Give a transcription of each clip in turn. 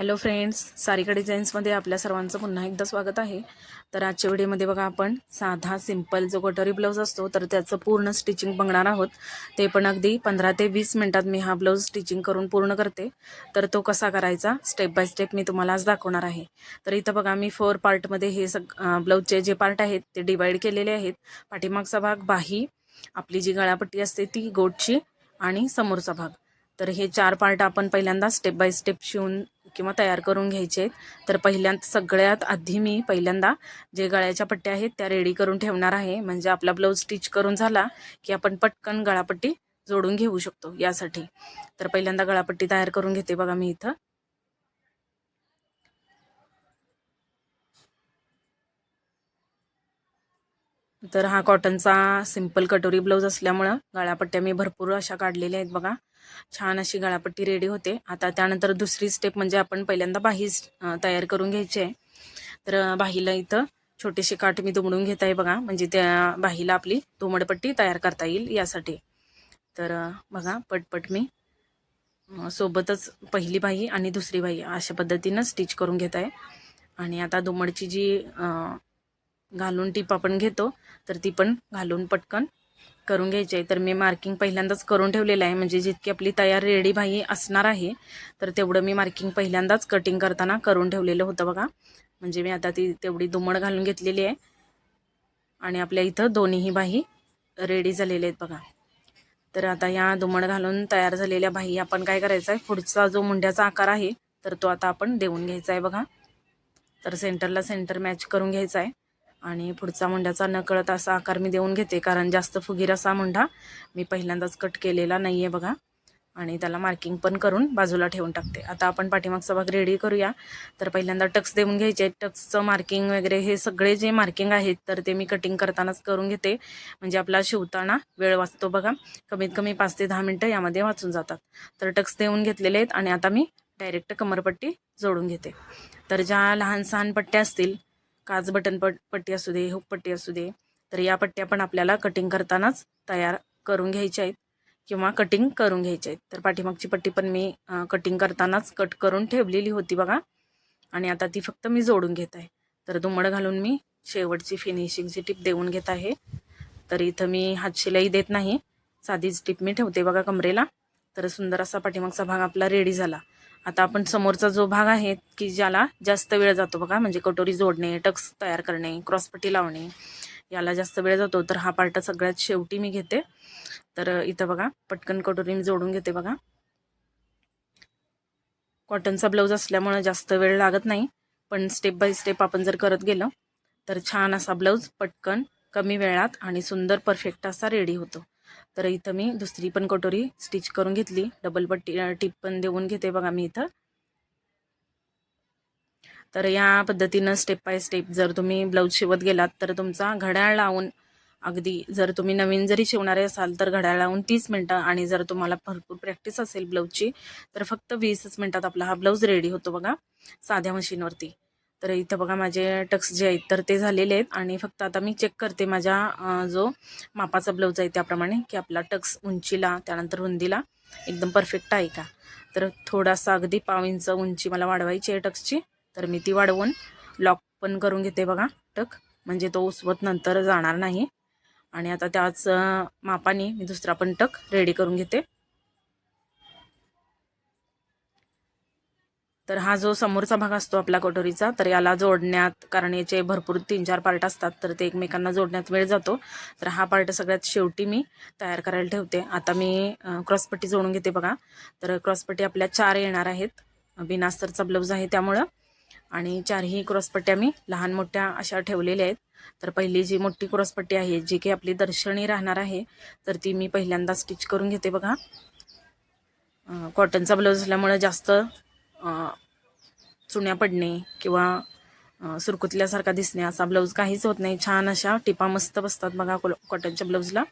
Hello friends Sarika डिझाईन्समध्ये आपल्या सर्वांचं पुन्हा एकदा स्वागत आहे. तर आजच्या व्हिडिओमध्ये बघा आपण साधा सिंपल जो कटोरी ब्लाऊज असतो तर त्याचं पूर्ण स्टिचिंग बघणार आहोत. ते पण अगदी पंधरा ते वीस मिनटात मी हा ब्लाऊज स्टिचिंग करून पूर्ण करते. तर तो कसा करायचा? स्टेप बाय स्टेप मी तुम्हाला आज दाखवणार आहे. तर इथं बघा मी फोर पार्टमध्ये हे सग ब्लाऊजचे जे पार्ट आहेत ते डिवाईड केलेले आहेत. पाठीमागचा भाग बाही आपली जी गळापट्टी असते ती गोटची आणि समोरचा भाग. तर हे चार पार्ट आपण पहिल्यांदा स्टेप बाय स्टेप शिवून किंवा तयार करून घ्यायचे आहेत. तर पहिल्यांदा सगळ्यात आधी मी पहिल्यांदा जे गळ्याच्या पट्ट्या आहेत त्या रेडी करून ठेवणार आहे. म्हणजे आपला ब्लाऊज स्टिच करून झाला की आपण पटकन गळापट्टी जोडून घेऊ शकतो यासाठी. तर पहिल्यांदा गळापट्टी तयार करून घेते बघा मी इथं. तर हा कॉटनचा सिंपल कटोरी ब्लाऊज असल्यामुळं गळापट्ट्या मी भरपूर अशा काढलेल्या आहेत बघा. छान अशी गळापट्टी रेडी होते. आता त्यानंतर दुसरी स्टेप म्हणजे आपण पहिल्यांदा बाही तयार करून घ्यायची आहे. तर बाहीला इथं छोटीशी काठ मी दुमडून घेत आहे बघा. म्हणजे त्या बाहीला आपली दुमडपट्टी तयार करता येईल यासाठी. तर बघा पटपट मी सोबतच पहिली बाही आणि दुसरी बाही अशा पद्धतीनं स्टिच करून घेत आहे. आणि आता दुमडची जी घालून टीप आपण घेतो तर ती पण घालून पटकन करून घ्यायची आहे. तर मी मार्किंग पहिल्यांदाच करून ठेवलेलं आहे. म्हणजे जितकी आपली तयार रेडी भाई असणार आहे तर तेवढं मी मार्किंग पहिल्यांदाच कटिंग करताना करून ठेवलेलं होतं बघा. म्हणजे मी आता ती तेवढी दुमड घालून घेतलेली आहे. आणि आपल्या इथं दोन्हीही बाही रेडी झालेले आहेत बघा. तर आता या दुमड घालून तयार झालेल्या बाही आपण काय करायचं आहे पुढचा जो मुंड्याचा आकार आहे तर तो आता आपण देऊन घ्यायचा आहे बघा. तर सेंटरला सेंटर मॅच करून घ्यायचा आहे. आणि पुढचा मुंड्याचा नकळत असा आकार मी देऊन घेते कारण जास्त फुगीर असा मुंडा मी पहिल्यांदाच कट केलेला नाही आहे बघा. आणि त्याला मार्किंग पण करून बाजूला ठेवून टाकते. आता आपण पाठीमागचा भाग रेडी करूया. तर पहिल्यांदा टक्स देऊन घ्यायचे. टक्सचं मार्किंग वगैरे हे सगळे जे मार्किंग आहेत तर ते मी कटिंग करतानाच करून घेते. म्हणजे आपला शिवताना वेळ वाचतो बघा. कमीत कमी पाच ते दहा मिनटं यामध्ये वाचून जातात. तर टक्स देऊन घेतलेले आहेत आणि आता मी डायरेक्ट कमरपट्टी जोडून घेते. तर ज्या लहान सहान पट्ट्या असतील काच बटन पट पट्टी असू दे हुक पट्टी असू दे तर या पट्ट्या पण आपल्याला कटिंग करतानाच तयार करून घ्यायच्या आहेत किंवा कटिंग करून घ्यायच्या आहेत. तर पाठीमागची पट्टी पण मी कटिंग करतानाच कट करून ठेवलेली होती बघा. आणि आता ती फक्त मी जोडून घेत आहे. तर दुमड घालून मी शेवटची फिनिशिंगची टिप देऊन घेत आहे. तर इथं मी हातशिलाई देत नाही. साधीच टिप मी ठेवते बघा कमरेला. तर सुंदर असा पाठीमागचा भाग आपला रेडी झाला. आता आपण समोरचा जो भाग आहे की ज्याला जास्त वेळ जातो बघा म्हणजे कटोरी जोडणे टक्स तयार करणे क्रॉसपट्टी लावणे याला जास्त वेळ जातो तर हा पार्ट सगळ्यात शेवटी मी घेते. तर इथं बघा पटकन कटोरी मी जोडून घेते बघा. कॉटनचा ब्लाऊज असल्यामुळं जास्त वेळ लागत नाही पण स्टेप बाय स्टेप आपण जर करत गेलो तर छान असा ब्लाऊज पटकन कमी वेळात आणि सुंदर परफेक्ट असा रेडी होतो. तर इथं मी दुसरी पण कटोरी स्टिच करून घेतली. डबल पट्टी टिप पण देऊन घेते बघा मी इथं. तर या पद्धतीनं स्टेप बाय स्टेप जर तुम्ही ब्लाऊज शिवत गेलात तर तुमचा घड्याळ लावून अगदी जर तुम्ही नवीन जरी शिवणारे असाल तर घड्याळ लावून तीस मिनटं आणि जर तुम्हाला भरपूर प्रॅक्टिस असेल ब्लाऊजची तर फक्त वीसच मिनटात आपला हा ब्लाऊज रेडी होतो बघा साध्या मशीनवरती तर इथं बघा माझे टक्स जे आहेत तर ते झालेले आहेत. आणि फक्त आता मी चेक करते माझ्या जो मापाचा ब्लाऊज आहे त्याप्रमाणे की आपला टक्स उंचीला त्यानंतर रुंदीला एकदम परफेक्ट आहे का? तर थोडासा अगदी पाव इंच उंची मला वाढवायची आहे टक्सची. तर मी ती वाढवून लॉक पण करून घेते बघा टक. म्हणजे तो उसवत नंतर जाणार नाही. आणि आता त्याच मापाने मी दुसरा पण टक रेडी करून घेते. तर हा जो समोरचा भाग असतो आपला कटोरीचा तर याला जोडण्यात कारण याचे भरपूर तीन चार पार्ट असतात तर ते एकमेकांना जोडण्यात वेळ जातो. तर हा पार्ट सगळ्यात शेवटी मी तयार करायला ठेवते. आता मी क्रॉसपट्टी जोडून घेते बघा. तर क्रॉसपट्टी आपल्या चार येणार आहेत. बिनास्तरचा ब्लाऊज आहे त्यामुळं. आणि चारही क्रॉसपट्ट्या मी लहान मोठ्या अशा ठेवलेल्या आहेत. तर पहिली जी मोठी क्रॉसपट्टी आहे जी की आपली दर्शनी राहणार आहे तर ती मी पहिल्यांदा स्टिच करून घेते बघा. कॉटनचा ब्लाऊज असल्यामुळं जास्त चुण्या पडणे किंवा सुरकुतल्यासारखा दिसणे असा ब्लाऊज काहीच होत नाही. छान अशा टिपा मस्त बसतात बघा कॉटनच्या ब्लाऊजला.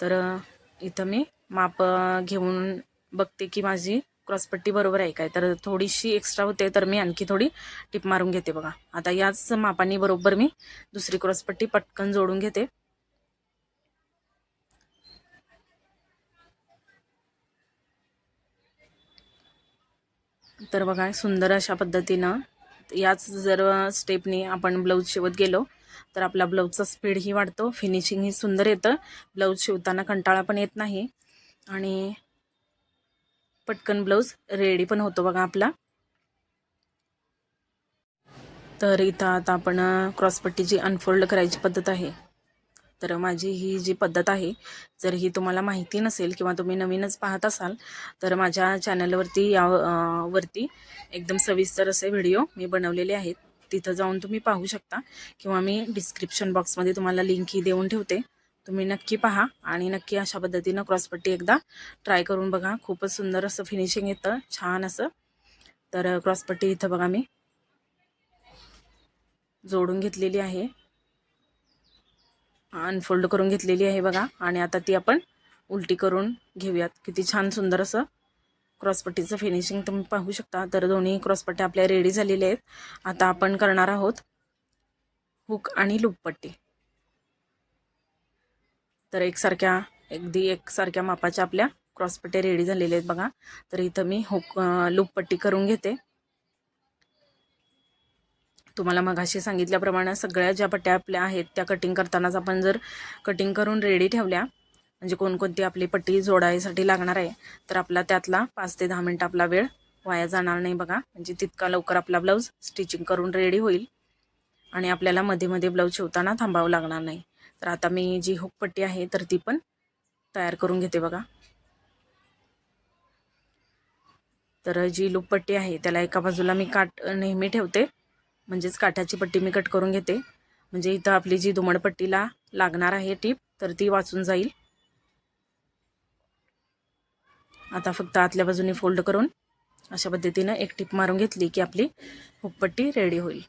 तर इथं मी माप घेऊन बघते की माझी क्रॉसपट्टी बरोबर आहे काय. तर थोडीशी एक्स्ट्रा होते तर मी आणखी थोडी टिप मारून घेते बघा. आता याच मापानी बरोबर मी दुसरी क्रॉसपट्टी पटकन जोडून घेते. तर बघा सुंदर अशा पद्धतीनं याच जर स्टेपनी आपण ब्लाऊज शिवत गेलो तर आपला ब्लाऊजचा स्पीडही वाढतो फिनिशिंगही सुंदर येतं. ब्लाऊज शिवताना कंटाळा पण येत नाही. आणि पटकन ब्लाऊज रेडी पण होतो बघा आपला. तर इथं आता आपण uh, क्रॉसपट्टीची अनफोल्ड करायची पद्धत आहे तर माझी ही जी पद्धत आहे जर ही तुम्हाला माहिती नसेल किंवा तुम्ही नवीनच पाहत असाल तर माझ्या चॅनलवरती या वरती एकदम सविस्तर असे व्हिडिओ मी बनवलेले आहेत. तिथं जाऊन तुम्ही पाहू शकता किंवा मी डिस्क्रिप्शन बॉक्समध्ये तुम्हाला लिंकही देऊन ठेवते. तुम्ही नक्की पहा आणि नक्की अशा पद्धतीनं क्रॉसपट्टी एकदा ट्राय करून बघा. खूपच सुंदर असं फिनिशिंग येतं छान असं. तर क्रॉसपट्टी इथं बघा मी. जोडून घेतलेली आहे. अनफोल्ड करून घेतलेली आहे बघा. आणि आता ती आपण उलटी करून घेऊयात. किती छान सुंदर असं क्रॉसपट्टीचं फिनिशिंग तुम्ही पाहू शकता. तर दोन्ही क्रॉसपट्ट्या आपल्या रेडी झालेल्या आहेत. आता आपण करणार आहोत हुक आणि लूपपट्टी तर एकसारख्या अगदी एकसारख्या मापाच्या आपल्या क्रॉसपट्ट्या रेडी झालेल्या आहेत बघा. तर इथं मी हुक लूपपट्टी करून घेते. तुम्हाला मगाशी सांगितल्याप्रमाणे सगळ्या ज्या पट्ट्या आपल्या आहेत त्या कटिंग करतानाच आपण जर कटिंग करून रेडी ठेवल्या म्हणजे कोणकोणती आपली पट्टी जोडायसाठी लागणार आहे तर आपला त्यातला पाच ते दहा मिनटं आपला वेळ वाया जाणार नाही बघा. म्हणजे तितका लवकर आपला ब्लाऊज स्टिचिंग करून रेडी होईल आणि आपल्याला मध्ये मध्ये ब्लाऊज शिवताना थांबावं लागणार नाही. तर आता मी जी हुकपट्टी आहे तर ती पण तयार करून घेते बघा. तर जी लूपपट्टी आहे त्याला एका बाजूला मी काट नेहमी ठेवते. म्हणजेच काठाची पट्टी मी कट करून घेते. म्हणजे इथं आपली जी दुमडपट्टीला लागणार आहे टीप तर ती वाचून जाईल. आता फक्त आतल्या बाजूने फोल्ड करून अशा पद्धतीनं एक टीप मारून घेतली की आपली हुपपट्टी रेडी होईल.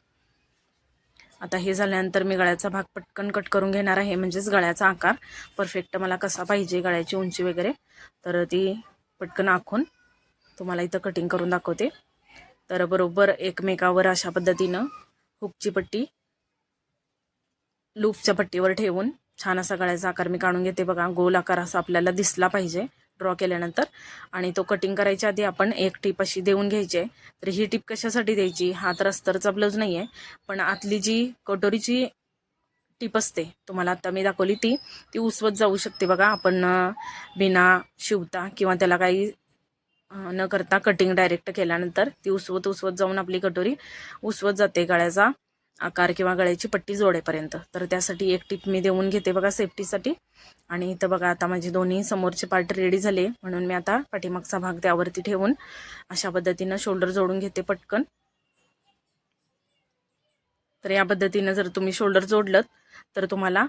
आता हे झाल्यानंतर मी गळ्याचा भाग पटकन कट करून घेणार आहे. म्हणजेच गळ्याचा आकार परफेक्ट मला कसा पाहिजे गळ्याची उंची वगैरे तर ती पटकन आखून तुम्हाला इथं कटिंग करून दाखवते. तर बरोबर एकमेकावर अशा पद्धतीनं हुकची पट्टी लूपच्या पट्टीवर ठेवून छान असा गळ्याचा आकार मी काढून घेते बघा. गोल आकार असा आपल्याला दिसला पाहिजे ड्रॉ केल्यानंतर. आणि तो कटिंग करायच्या आधी आपण एक टीप अशी देऊन घ्यायची आहे. तर ही टीप कशासाठी द्यायची? हा तर अस्तरचा ब्लाऊज नाही आहे पण आतली जी कटोरीची टीप असते तुम्हाला आता मी दाखवली ती ती उसवत जाऊ शकते बघा. आपण बिना शिवता किंवा त्याला काही न करता कटिंग डायरेक्ट केल्यानंतर ती उसवत उसवत जाऊन आपली कटोरी उसवत जाते गळ्याचा आकार किंवा गळ्याची पट्टी जोडेपर्यंत. तर त्यासाठी एक टिप मी देऊन घेते बघा सेफ्टीसाठी आणि इथं बघा आता माझे दोन्ही समोरचे पार्ट रेडी झाले. म्हणून मी आता पाठीमागचा भाग त्यावरती ठेवून अशा पद्धतीनं शोल्डर जोडून घेते पटकन. तर या पद्धतीनं जर तुम्ही शोल्डर जोडलं तर तुम्हाला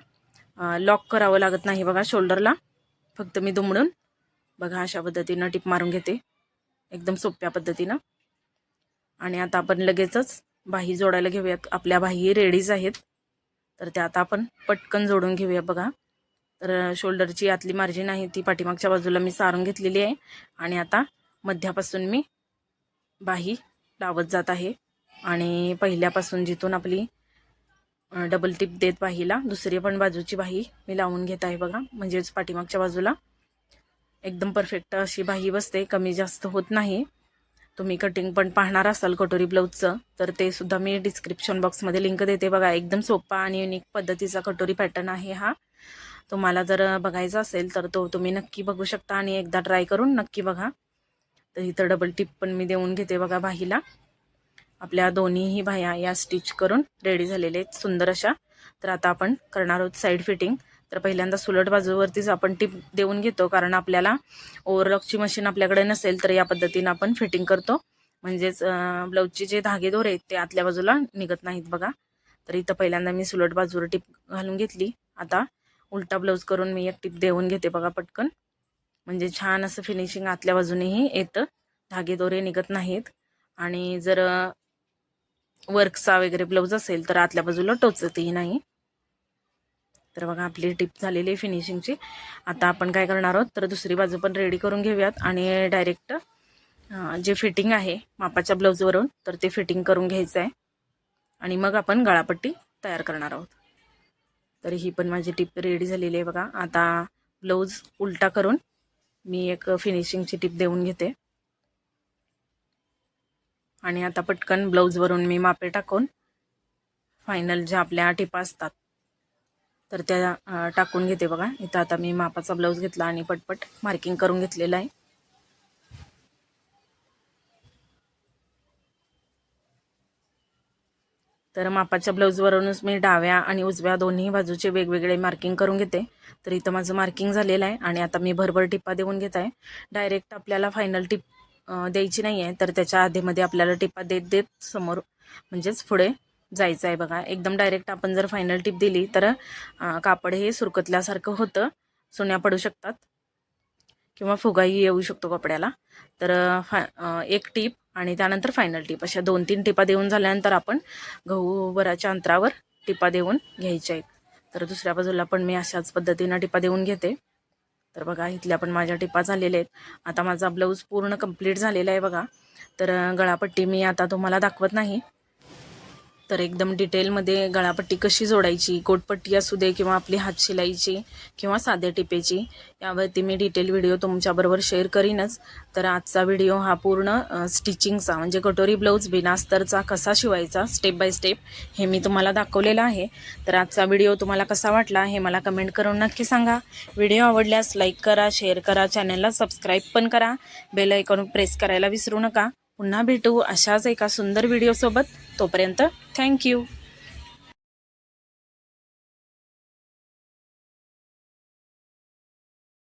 लॉक करावं लागत नाही बघा शोल्डरला फक्त मी दुमडून बघा अशा पद्धतीनं टिप मारून घेते. एकदम सोप्या पद्धतीनं. आणि आता आपण लगेचच बाही जोडायला घेऊयात. आपल्या बाही रेडीज आहेत. तर त्या आता आपण पटकन जोडून घेऊया बघा. तर शोल्डरची आतली मार्जिन आहे ती पाठीमागच्या बाजूला मी सारून घेतलेली आहे. आणि आता मध्यापासून मी बाही लावत जात आहे. आणि पहिल्यापासून जिथून आपली डबल टिप देत बाहीला दुसरी पण बाजूची बाही मी लावून घेत आहे बघा. म्हणजेच पाठीमागच्या बाजूला. एकदम परफेक्ट अशी बाही बसते. कमी जास्त होत नाही. तुम्ही कटिंग पण पाहणार असाल कटोरी ब्लाऊजचं तर ते सुद्धा मी डिस्क्रिप्शन बॉक्समध्ये लिंक देते बघा. एकदम सोपा आणि युनिक पद्धतीचा कटोरी पॅटर्न आहे हा. तुम्हाला जर बघायचा असेल तर तो तुम्ही नक्की बघू शकता आणि एकदा ट्राय करून नक्की बघा. तर इथं डबल टिप पण मी देऊन घेते बघा बाहीला आपल्या दोन्हीही बाह्या या स्टिच करून रेडी झालेले आहेत सुंदर अशा. तर आता आपण करणार आहोत साईड फिटिंग तर पहिल्यांदा सुलट बाजूवरतीच आपण टिप देऊन घेतो कारण आपल्याला ओव्हरलॉकची मशीन आपल्याकडे नसेल तर या पद्धतीनं आपण फिटिंग करतो. म्हणजेच ब्लाऊजचे जे धागे दोरे आहेत ते आतल्या बाजूला निघत नाहीत बघा. तर इथं पहिल्यांदा मी सुलट बाजूवर टिप घालून घेतली. आता उलटा ब्लाऊज करून मी एक टिप देऊन घेते बघा पटकन. म्हणजे छान असं फिनिशिंग आतल्या बाजूनेही येतं. धागे दोरे निघत नाहीत. आणि जर वर्कचा वगैरे ब्लाऊज असेल तर आतल्या बाजूला टोचतही नाही. तर बघा आपली टिप झालेली आहे फिनिशिंगची आता आपण काय करणार आहोत? तर दुसरी बाजू पण रेडी करून घेऊयात आणि डायरेक्ट जे फिटिंग आहे मापाच्या ब्लाऊजवरून तर ते फिटिंग करून घ्यायचं आहे. आणि मग आपण गळापट्टी तयार करणार आहोत. तर ही पण माझी टिप रेडी झालेली आहे बघा. आता ब्लाऊज उलटा करून मी एक फिनिशिंगची टिप देऊन घेते. आणि आता पटकन ब्लाऊजवरून मी मापे टाकून फायनल ज्या आपल्या टिपा असतात तर त्या टाकून घेते बघा. इथं आता मी मापाचा ब्लाऊज घेतला आणि पटपट मार्किंग करून घेतलेलं आहे. तर मापाच्या ब्लाऊजवरूनच मी डाव्या आणि उजव्या दोन्ही बाजूचे वेगवेगळे मार्किंग करून घेते. तर इथं माझं मार्किंग झालेलं आहे आणि आता मी भरभर टिपा देऊन घेत आहे. डायरेक्ट आपल्याला फायनल टिप द्यायची नाही आहे तर त्याच्या आधीमध्ये आपल्याला टिपा देत देत समोर म्हणजेच पुढे जायचं आहे बघा. एकदम डायरेक्ट आपण जर फायनल टिप दिली तर कापड हे सुरकतल्यासारखं होतं. सुन्या पडू शकतात. किंवा फुगाही येऊ शकतो कपड्याला. तर फा एक टीप आणि त्यानंतर फायनल टीप अशा दोन तीन टिपा देऊन झाल्यानंतर आपण गहू भराच्या अंतरावर टिपा देऊन घ्यायच्या आहेत. तर दुसऱ्या बाजूला पण मी अशाच पद्धतीनं टिपा देऊन घेते. तर बघा इथल्या पण माझ्या टिपा झालेल्या आहेत. आता माझा ब्लाऊज पूर्ण कंप्लीट झालेला आहे बघा. तर गळापट्टी मी आता तुम्हाला दाखवत नाही. तर एकदम डिटेलमध्ये गळापट्टी कशी जोडायची कोटपट्टी असू दे किंवा आपली हातशिलाईची किंवा साध्या टिपेची यावरती मी डिटेल व्हिडिओ तुमच्याबरोबर शेअर करीनच. तर आजचा व्हिडिओ हा पूर्ण स्टिचिंगचा म्हणजे कटोरी ब्लाऊज बिनास्तरचा कसा शिवायचा स्टेप बाय स्टेप हे मी तुम्हाला दाखवलेलं आहे. तर आजचा व्हिडिओ तुम्हाला कसा वाटला हे मला कमेंट करून नक्की सांगा. व्हिडिओ आवडल्यास लाईक करा शेअर करा चॅनलला सबस्क्राईब पण करा. बेल आयकॉन प्रेस करायला विसरू नका. पुन्हा भेटू अशाच एका सुंदर व्हिडिओसोबत तोपर्यंत थँक्यू